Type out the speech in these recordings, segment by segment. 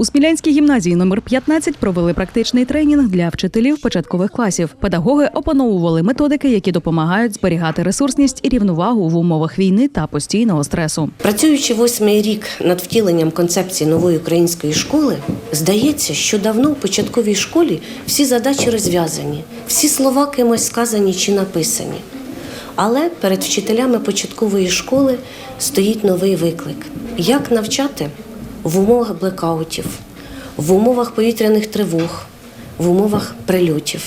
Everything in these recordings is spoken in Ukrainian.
У Смілянській гімназії номер 15 провели практичний тренінг для вчителів початкових класів. Педагоги опановували методики, які допомагають зберігати ресурсність і рівновагу в умовах війни та постійного стресу. Працюючи восьмий рік над втіленням концепції нової української школи, здається, що давно в початковій школі всі задачі розв'язані, всі слова кимось сказані чи написані. Але перед вчителями початкової школи стоїть новий виклик: як навчати в умовах блекаутів, в умовах повітряних тривог, в умовах прильотів.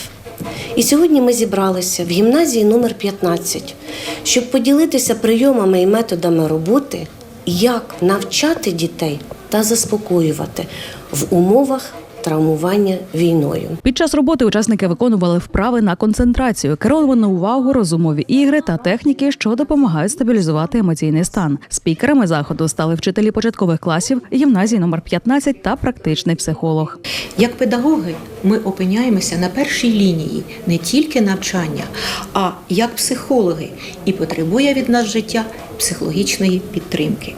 І сьогодні ми зібралися в гімназії номер 15, щоб поділитися прийомами і методами роботи, як навчати дітей та заспокоювати в умовах травмування війною. Під час роботи учасники виконували вправи на концентрацію, керовану увагу, розумові ігри та техніки, що допомагають стабілізувати емоційний стан. Спікерами заходу стали вчителі початкових класів гімназії номер 15 та практичний психолог. Як педагоги, ми опиняємося на першій лінії не тільки навчання, а як психологи, і потребує від нас життя психологічної підтримки.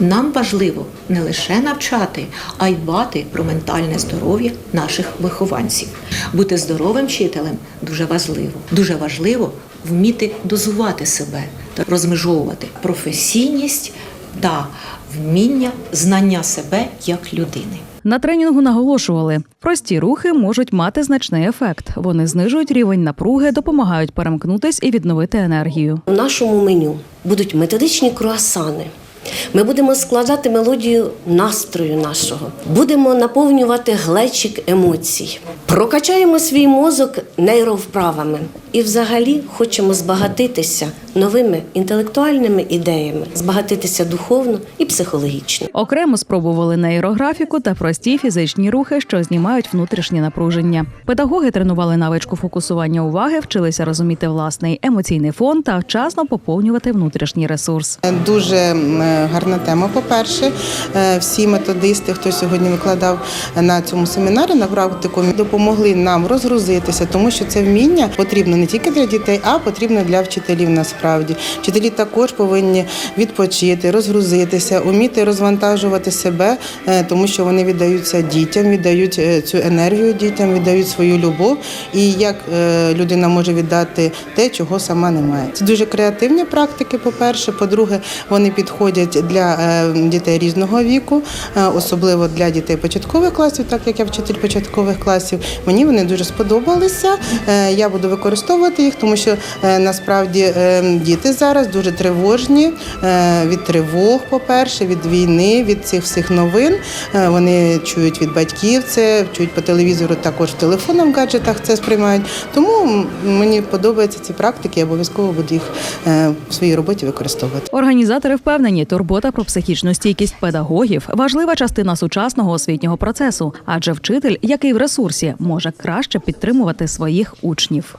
Нам важливо не лише навчати, а й дбати про ментальне здоров'я наших вихованців. Бути здоровим вчителем дуже важливо. Дуже важливо вміти дозувати себе та розмежовувати професійність та вміння знання себе як людини. На тренінгу наголошували, прості рухи можуть мати значний ефект. Вони знижують рівень напруги, допомагають перемкнутись і відновити енергію. У нашому меню будуть методичні круасани. Ми будемо складати мелодію настрою нашого, будемо наповнювати глечик емоцій, прокачаємо свій мозок нейровправами і, взагалі, хочемо збагатитися новими інтелектуальними ідеями, збагатитися духовно і психологічно. Окремо спробували нейрографіку та прості фізичні рухи, що знімають внутрішнє напруження. Педагоги тренували навичку фокусування уваги, вчилися розуміти власний емоційний фон та вчасно поповнювати внутрішній ресурс. Дуже гарна тема. По-перше, Е, всі методисти, хто сьогодні викладав на цьому семінарі на практику, допомогли нам розгрузитися, тому що це вміння потрібно не тільки для дітей, а потрібно для вчителів. Насправді вчителі також повинні відпочити, розгрузитися, уміти розвантажувати себе, е, тому що вони віддаються дітям, віддають е, цю енергію дітям, віддають свою любов. І як е, людина може віддати те, чого сама не має. Це дуже креативні практики. По перше, по-друге, вони підходять для дітей різного віку, особливо для дітей початкових класів, так як я вчитель початкових класів. Мені вони дуже сподобалися. Я буду використовувати їх, тому що е, насправді е, діти зараз дуже тривожні е, від тривог, по-перше, від війни, від цих всіх новин. Вони чують від батьків це, чують по телевізору, також в телефонах, в гаджетах це сприймають. Тому мені подобаються ці практики, я обов'язково буду їх в своїй роботі використовувати. Організатори впевнені, турбота про психічну стійкість педагогів важлива частина сучасного освітнього процесу, адже вчитель, який в ресурсі, може краще підтримувати своїх учнів.